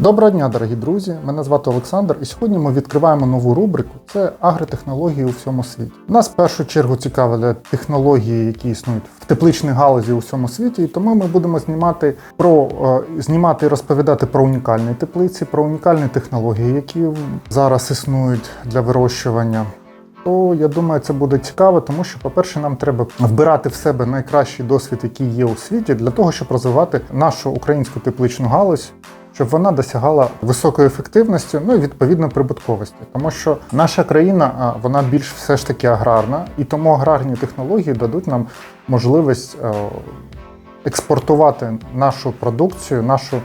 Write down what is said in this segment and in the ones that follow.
Доброго дня, дорогі друзі! Мене звати Олександр, і сьогодні ми відкриваємо нову рубрику: це агротехнології у всьому світі. Нас в першу чергу цікавлять технології, які існують в тепличній галузі у всьому світі. І тому ми будемо знімати про е, знімати і розповідати про унікальні теплиці, про унікальні технології, які зараз існують для вирощування. То я думаю, це буде цікаво, тому що, по-перше, нам треба вбирати в себе найкращий досвід, який є у світі, для того, щоб розвивати нашу українську тепличну галузь, щоб вона досягала високої ефективності, ну і відповідно прибутковості. Тому що наша країна вона більш все ж таки аграрна, і тому аграрні технології дадуть нам можливість е, експортувати нашу продукцію, нашу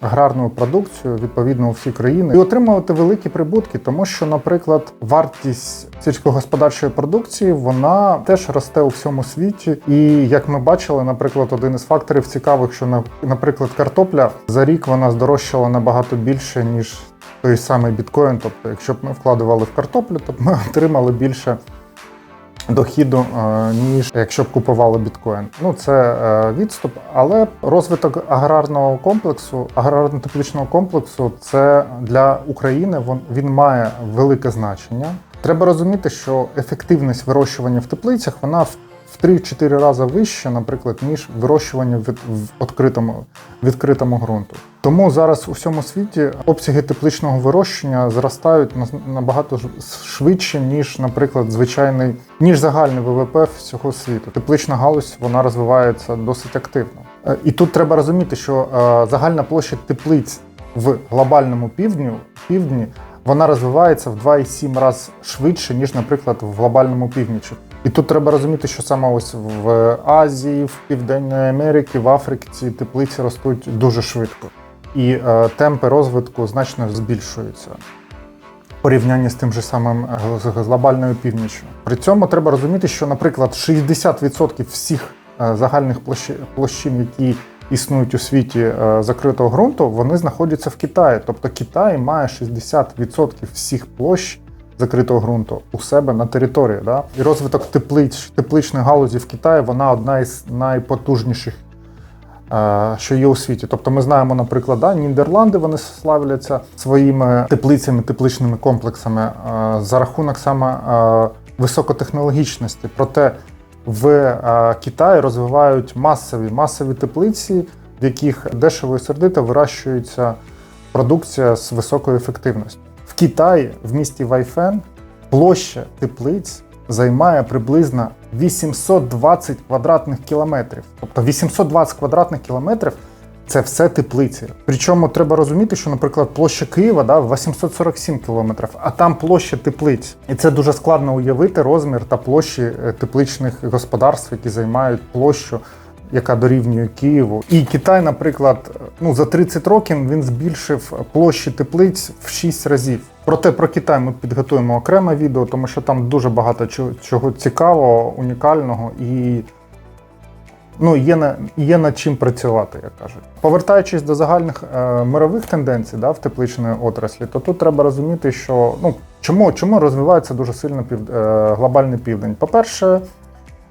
аграрну продукцію відповідно у всі країни і отримувати великі прибутки, тому що, наприклад, вартість сільськогосподарчої продукції вона теж росте у всьому світі. І як ми бачили, наприклад, один із факторів цікавих, що на- наприклад, картопля за рік вона здорожчала набагато більше ніж той самий біткоін. Тобто, якщо б ми вкладували в картоплю, то б ми отримали більше дохіду, е, ніж якщо б купували біткоін. Ну це е, відступ, але розвиток аграрного комплексу, аграрно-тепличного комплексу, це для України він має велике значення. Треба розуміти, що ефективність вирощування в теплицях вона в в 3-4 рази вища, наприклад, ніж вирощування від, в відкритому, відкритому ґрунту. Тому зараз у всьому світі обсяги тепличного вирощення зростають на- набагато швидше, ніж, наприклад, звичайний, ніж загальний ВВП всього світу. Теплична галузь вона розвивається досить активно. Е, І тут треба розуміти, що е, загальна площа теплиць в глобальному півдні, півдні вона розвивається в 2,7 разів швидше, ніж, наприклад, в глобальному північі. І тут треба розуміти, що саме ось в Азії, в Південній Америці, в Африці теплиці ростуть дуже швидко. І е, темпи розвитку значно збільшуються в порівнянні з тим же самим е, з глобальною північчю. При цьому треба розуміти, що, наприклад, 60% всіх е, загальних площин, які існують у світі е, закритого ґрунту, вони знаходяться в Китаї. Тобто Китай має 60% всіх площ закритого ґрунту у себе на території. Да? І розвиток теплиць, тепличної галузі в Китаї вона одна із найпотужніших е, що є у світі. Тобто ми знаємо, наприклад, да, Нідерланди вони славляться своїми теплицями, тепличними комплексами е, за рахунок саме е, високотехнологічності. Проте в Китаї розвивають масові масові теплиці, в яких дешево і сердито вирощується продукція з високою ефективністю. Китаї, в місті Вайфен, площа теплиць займає приблизно 820 квадратних кілометрів. Тобто 820 квадратних кілометрів це все теплиці. Причому треба розуміти, що, наприклад, площа Києва да, 847 кілометрів, а там площа теплиць. І це дуже складно уявити розмір та площі е, тепличних господарств, які займають площу. Яка дорівнює Києву, і Китай, наприклад, ну за 30 років він збільшив площі теплиць в 6 разів. Проте про Китай ми підготуємо окреме відео, тому що там дуже багато чого, цікавого, унікального і ну, є, на, є над чим працювати, як кажуть. Повертаючись до загальних е, мирових тенденцій да, в тепличної отраслі, то тут треба розуміти, що ну, чому, чому розвивається дуже сильно пів, е, глобальний південь. По-перше,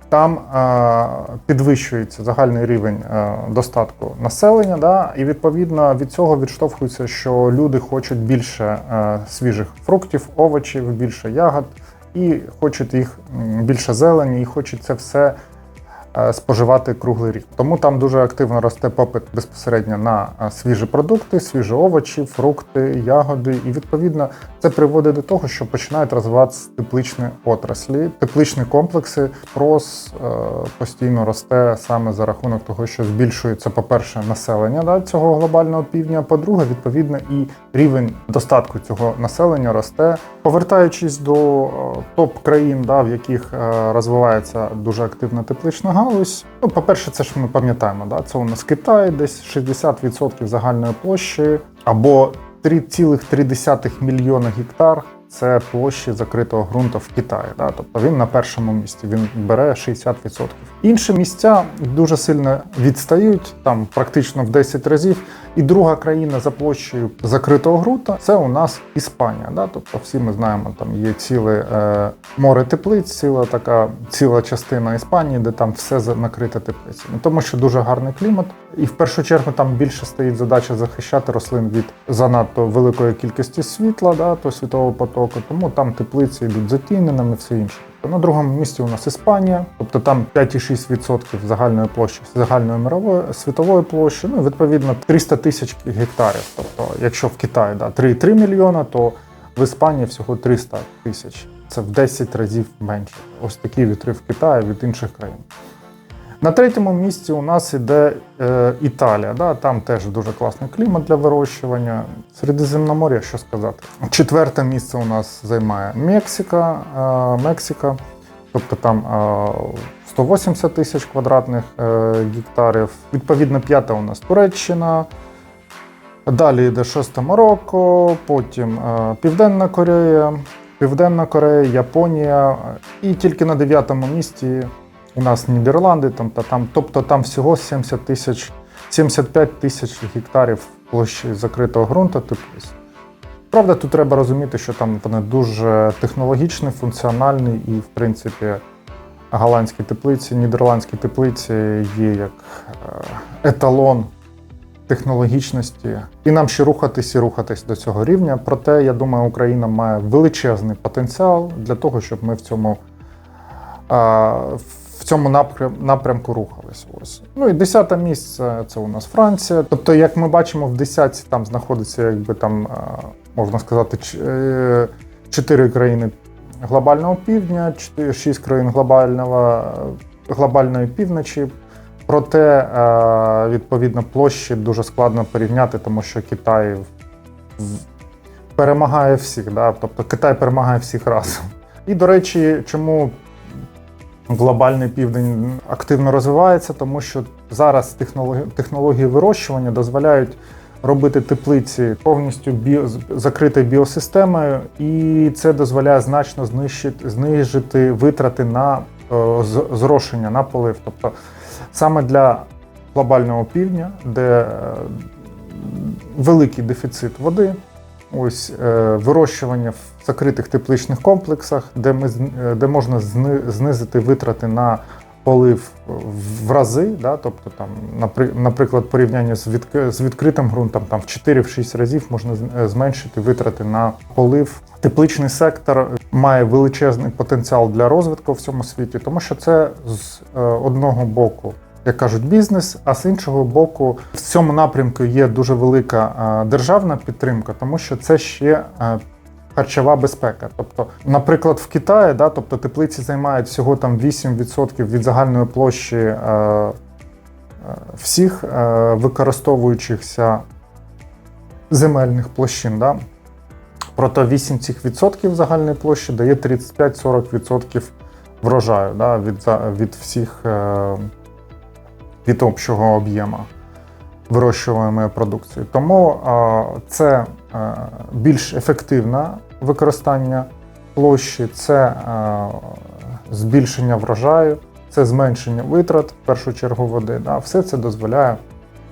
там е, підвищується загальний рівень е, достатку населення, да, і відповідно від цього відштовхується, що люди хочуть більше е, свіжих фруктів, овочів, більше ягод, і хочуть їх більше зелені, і хочуть це все споживати круглий рік. Тому там дуже активно росте попит безпосередньо на е, свіжі продукти, свіжі овочі, фрукти, ягоди. І відповідно це приводить до того, що починають розвиватися тепличні отраслі, тепличні комплекси. Спрос е, постійно росте саме за рахунок того, що збільшується, по-перше, населення да, цього глобального півдня. По-друге, відповідно, і рівень достатку цього населення росте. Повертаючись до е, топ країн, да, в яких е, розвивається дуже активна теплична галузь. Ну, по-перше, це ж ми пам'ятаємо, да, це у нас Китай, десь 60% загальної площі, або 3,3 мільйона гектар. Це площі закритого ґрунту в Китаї. Да? Тобто він на першому місці, він бере 60%. Інші місця дуже сильно відстають, там практично в 10 разів. І друга країна за площею закритого ґрута це у нас Іспанія. Да? Тобто всі ми знаємо, там є ціле е, море теплиць, ціла така ціла частина Іспанії, де там все накрите теплицями. Тому що дуже гарний клімат. І в першу чергу там більше стоїть задача захищати рослин від занадто великої кількості світла, да, то світового потоку. Тому там теплиці йдуть затіненими, все інше. На другому місці у нас Іспанія, тобто там 5,6% загальної площі, загальної мирової світової площі. Ну, відповідно, 300 тисяч гектарів. Тобто, якщо в Китаї да, 3,3 мільйона, то в Іспанії всього 300 тисяч. Це в 10 разів менше. Ось такі відрив в Китаї від інших країн. На третьому місці у нас іде е, Італія. Да? Там теж дуже класний клімат для вирощування. Середземномор'я, що сказати. Четверте місце у нас займає Мексика. Е, Мексика. Тобто там е, 180 тисяч квадратних е, гектарів. Відповідно, п'яте у нас Туреччина. Далі йде шосте Марокко, потім е, Південна Корея, Південна Корея, Японія. І тільки на дев'ятому місці у нас Нідерланди, там, та, там, тобто там всього 70 тисяч, 75 тисяч гектарів площі закритого ґрунту теплиць. Правда, тут треба розуміти, що там вони дуже технологічні, функціональні і, в принципі, голландські теплиці, нідерландські теплиці є як е, еталон технологічності. І нам ще рухатись і рухатись до цього рівня. Проте, я думаю, Україна має величезний потенціал для того, щоб ми в цьому, в цьому напрямку рухались. Ось. Ну і десяте місце це у нас Франція. Тобто, як ми бачимо, в десятці там знаходиться, якби там, можна сказати, е, чотири країни глобального півдня, шість країн глобального, глобальної півночі. Проте, е, відповідно, площі дуже складно порівняти, тому що Китай перемагає всіх. Да? Тобто Китай перемагає всіх разом. І, до речі, чому глобальний південь активно розвивається, тому що зараз технології, технології вирощування дозволяють робити теплиці повністю біо, з- закритою біосистемою, і це дозволяє значно знищити, знижити витрати на е, зрошення, на полив. Тобто саме для глобального півдня, де е, великий дефіцит води, ось е, вирощування в закритих тепличних комплексах, де, ми, е, де можна зни- знизити витрати на полив в рази, да, тобто там, наприклад, порівняння з, відк- з відкритим ґрунтом там в 4-6 разів можна е, зменшити витрати на полив. Тепличний сектор має величезний потенціал для розвитку в цьому світі, тому що це з одного боку. Як кажуть, бізнес, а з іншого боку, в цьому напрямку є дуже велика е, державна підтримка, тому що це ще е, харчова безпека. Тобто, наприклад, в Китаї, да, тобто теплиці займають всього там 8% від загальної площі е, всіх використовуючихся земельних площин. Да. Проте 8 цих відсотків загальної площі дає 35-40% врожаю да, від, від всіх від общого об'єму вирощуємої продукції. Тому це е, більш ефективне використання площі, це е, збільшення врожаю, це зменшення витрат, в першу чергу води. Да. Все це дозволяє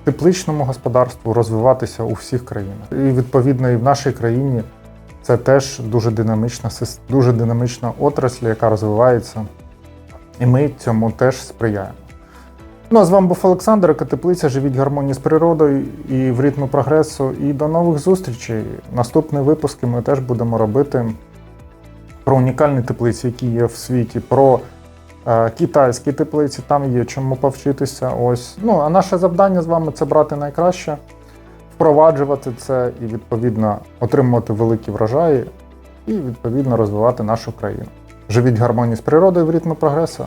тепличному господарству розвиватися у всіх країнах. І відповідно і в нашій країні це теж дуже динамічна, дуже динамічна отрасль, яка розвивається, і ми цьому теж сприяємо. Ну а з вами був Олександр, Екотеплиця. Живіть гармонії з природою і в ритмі прогресу. І до нових зустрічей. Наступні випуски ми теж будемо робити про унікальні теплиці, які є в світі, про е, китайські теплиці, там є чому повчитися. Ось. Ну, а наше завдання з вами це брати найкраще, впроваджувати це і відповідно отримувати великі врожаї, і відповідно розвивати нашу країну. Живіть в гармонії з природою в ритмі прогресу.